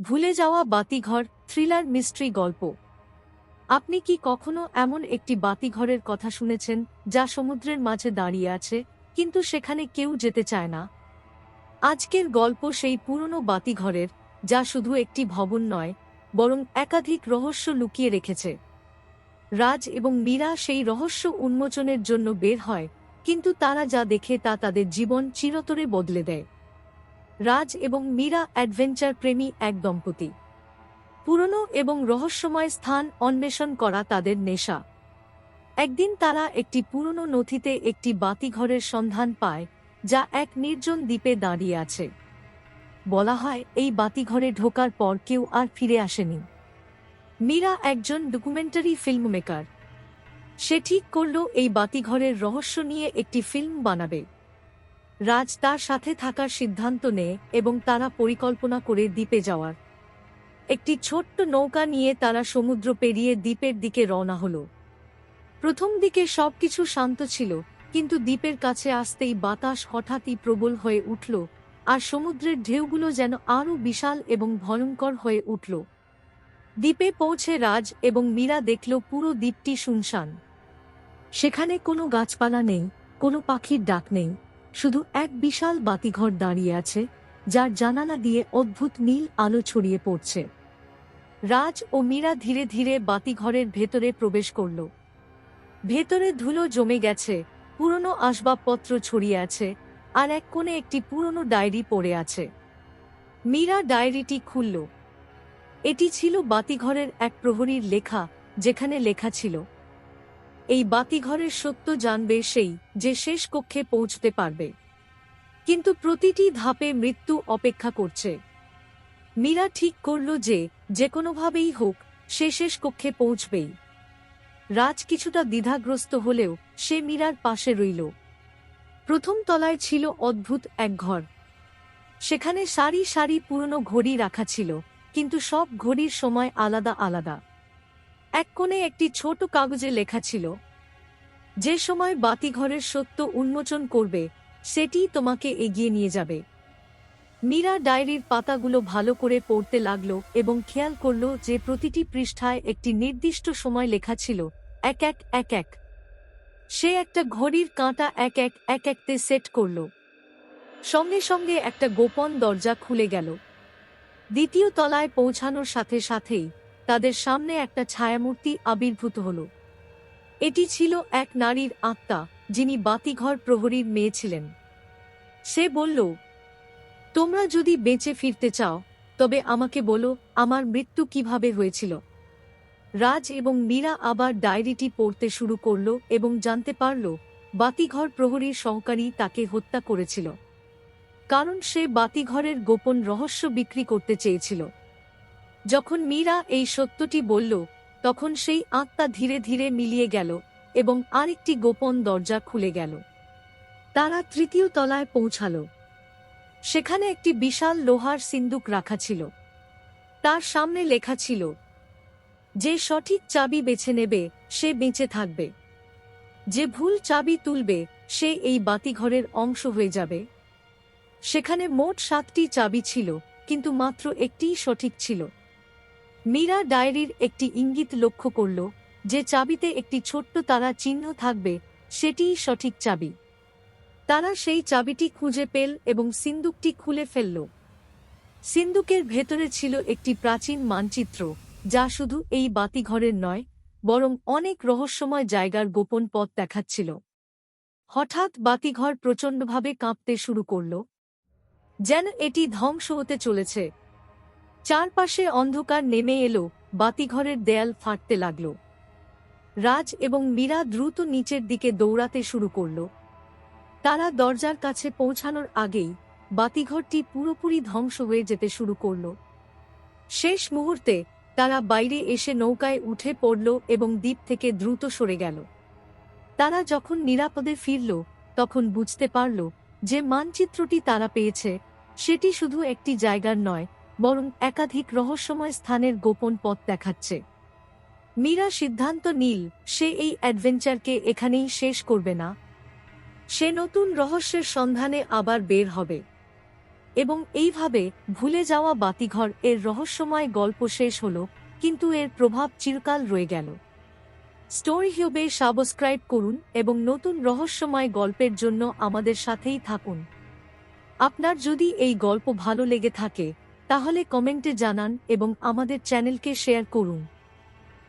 ভুলে যাওয়া বাতিঘর, থ্রিলার মিস্ট্রি গল্প। আপনি কি কখনো এমন একটি বাতিঘরের কথা শুনেছেন, যা সমুদ্রের মাঝে দাঁড়িয়ে আছে, কিন্তু সেখানে কেউ যেতে চায় না? আজকের গল্প সেই পুরনো বাতিঘরের, যা শুধু একটি ভবন নয়, বরং একাধিক রহস্য লুকিয়ে রেখেছে। রাজ এবং মীরা সেই রহস্য উন্মোচনের জন্য বের হয়, কিন্তু তারা যা দেখে তা তাদের জীবন চিরতরে বদলে দেয়। রাজ এবং মীরা অ্যাডভেঞ্চার প্রেমী এক দম্পতি। পুরনো এবং রহস্যময় স্থান অন্বেষণ করা তাদের নেশা। একদিন তারা একটি পুরনো নথিতে একটি বাতিঘরের সন্ধান পায়, যা এক নির্জন দ্বীপে দাঁড়িয়ে আছে। বলা হয়, এই বাতিঘরে ঢোকার পর কেউ আর ফিরে আসেনি। মীরা একজন ডকুমেন্টারি ফিল্ম মেকার সে ঠিক করল, এই বাতিঘরের রহস্য নিয়ে একটি ফিল্ম বানাবে। রাজ তার সাথে থাকার সিদ্ধান্ত নেয় এবং তারা পরিকল্পনা করে দ্বীপে যাওয়ার। একটি ছোট্ট নৌকা নিয়ে তারা সমুদ্র পেরিয়ে দ্বীপের দিকে রওনা হল। প্রথম দিকে সবকিছু শান্ত ছিল, কিন্তু দ্বীপের কাছে আসতেই বাতাস হঠাৎই প্রবল হয়ে উঠল আর সমুদ্রের ঢেউগুলো যেন আরও বিশাল এবং ভয়ঙ্কর হয়ে উঠল। দ্বীপে পৌঁছে রাজ এবং মীরা দেখল পুরো দ্বীপটি শুনশান। সেখানে কোনো গাছপালা নেই, কোনো পাখির ডাক নেই। শুধু এক বিশাল বাতিঘর দাঁড়িয়ে আছে, যার জানালা দিয়ে অদ্ভুত নীল আলো ছড়িয়ে পড়ছে। রাজ ও মীরা ধীরে ধীরে বাতিঘরের ভেতরে প্রবেশ করল। ভেতরে ধুলো জমে গেছে, পুরনো আসবাবপত্র ছড়িয়ে আছে, আর এক কোণে একটি পুরনো ডায়েরি পড়ে আছে। মীরা ডায়েরিটি খুলল। এটি ছিল বাতিঘরের এক প্রহরীর লেখা, যেখানে লেখা ছিল এই বাতিঘরের সত্য জানবে সেই যে শেষ কক্ষে পৌঁছতে পারবে। কিন্তু প্রতিটি ধাপে মৃত্যু অপেক্ষা করছে। মীরা ঠিক করল যে যে কোনোভাবেই হোক, সে শেষ কক্ষে পৌঁছবেই। রাজ কিছুটা দ্বিধাগ্রস্ত হলেও সে মীরার পাশে রইল। প্রথম তলায় ছিল অদ্ভুত এক ঘর। সেখানে সারি সারি পুরনো ঘড়ি রাখা ছিল, কিন্তু সব ঘড়ির সময় আলাদা আলাদা। এক কোণে একটি ছোট কাগজে লেখা ছিল, যে সময় বাতিঘরের সত্য উন্মোচন করবে, সেটি তোমাকে এগিয়ে নিয়ে যাবে মীরা ডায়েরির পাতাগুলো ভালো করে পড়তে লাগল এবং খেয়াল করল যে প্রতিটি পৃষ্ঠায় একটি নির্দিষ্ট সময় লেখা ছিল, এক এক এক এক। সে একটা ঘড়ির কাঁটা এক এক এক একতে সেট করল। সঙ্গে সঙ্গে একটা গোপন দরজা খুলে গেল। দ্বিতীয় তলায় পৌঁছানোর সাথে সাথেই তাদের সামনে একটা ছায়ামূর্তি আবির্ভূত হল। এটি ছিল এক নারীর আত্মা, যিনি বাতিঘর প্রহরীর মেয়ে ছিলেন। সে বলল, তোমরা যদি বেঁচে ফিরতে চাও, তবে আমাকে বলো, আমার মৃত্যু কীভাবে হয়েছিল? রাজ এবং মীরা আবার ডায়েরিটি পড়তে শুরু করল এবং জানতে পারল, বাতিঘর প্রহরীর সহকারী তাকে হত্যা করেছিল। কারণ সে বাতিঘরের গোপন রহস্য বিক্রি করতে চেয়েছিল। যখন মীরা এই সত্যটি বলল, তখন সেই আত্মা ধীরে ধীরে মিলিয়ে গেল এবং আরেকটি গোপন দরজা খুলে গেল। তারা তৃতীয় তলায় পৌঁছাল। সেখানে একটি বিশাল লোহার সিন্দুক রাখা ছিল। তার সামনে লেখা ছিল, যে সঠিক চাবি বেছে নেবে, সে বেঁচে থাকবে। যে ভুল চাবি তুলবে, সে এই বাতিঘরের অংশ হয়ে যাবে। সেখানে মোট সাতটি চাবি ছিল, কিন্তু মাত্র একটিই সঠিক ছিল। মীরা ডায়েরির একটি ইঙ্গিত লক্ষ্য করল যে চাবিতে একটি ছোট্ট তারা চিহ্ন থাকবে, সেটিই সঠিক চাবি। তারা সেই চাবিটি খুঁজে পেল এবং সিন্দুকটি খুলে ফেলল। সিন্দুকের ভেতরে ছিল একটি প্রাচীন মানচিত্র, যা শুধু এই বাতিঘরের নয়, বরং অনেক রহস্যময় জায়গার গোপন পথ দেখাচ্ছিল। হঠাৎ বাতিঘর প্রচণ্ডভাবে কাঁপতে শুরু করল। যেন এটি ধ্বংস হতে চলেছে। চারপাশে অন্ধকার নেমে এলো, বাতিঘরের দেয়াল ফাটতে লাগল। রাজ এবং মীরা দ্রুত নিচের দিকে দৌড়াতে শুরু করল। তারা দরজার কাছে পৌঁছানোর আগেই বাতিঘরটি পুরোপুরি ধ্বংস হয়ে যেতে শুরু করল। শেষ মুহূর্তে তারা বাইরে এসে নৌকায় উঠে পড়ল এবং দ্বীপ থেকে দ্রুত সরে গেল। তারা যখন নিরাপদে ফিরল, তখন বুঝতে পারল যে মানচিত্রটি তারা পেয়েছে, সেটি শুধু একটি জায়গার নয় বরং একাধিক রহস্যময় স্থানের গোপন পথ দেখাচ্ছে। মীরা সিদ্ধান্ত নীল, সে এই অ্যাডভেঞ্চারকে এখানেই শেষ করবে না। সে নতুন রহস্যের সন্ধানে আবার বের হবে। এবং এইভাবে ভুলে যাওয়া বাতিঘর এর রহস্যময় গল্প শেষ হল, কিন্তু এর প্রভাব চিরকাল রয়ে গেল। স্টোরি হিউবে সাবস্ক্রাইব করুন এবং নতুন রহস্যময় গল্পের জন্য আমাদের সাথেই থাকুন। আপনার যদি এই গল্প ভালো লেগে থাকে তাহলে কমেন্টে জানান এবং আমাদের চ্যানেলকে শেয়ার করুন।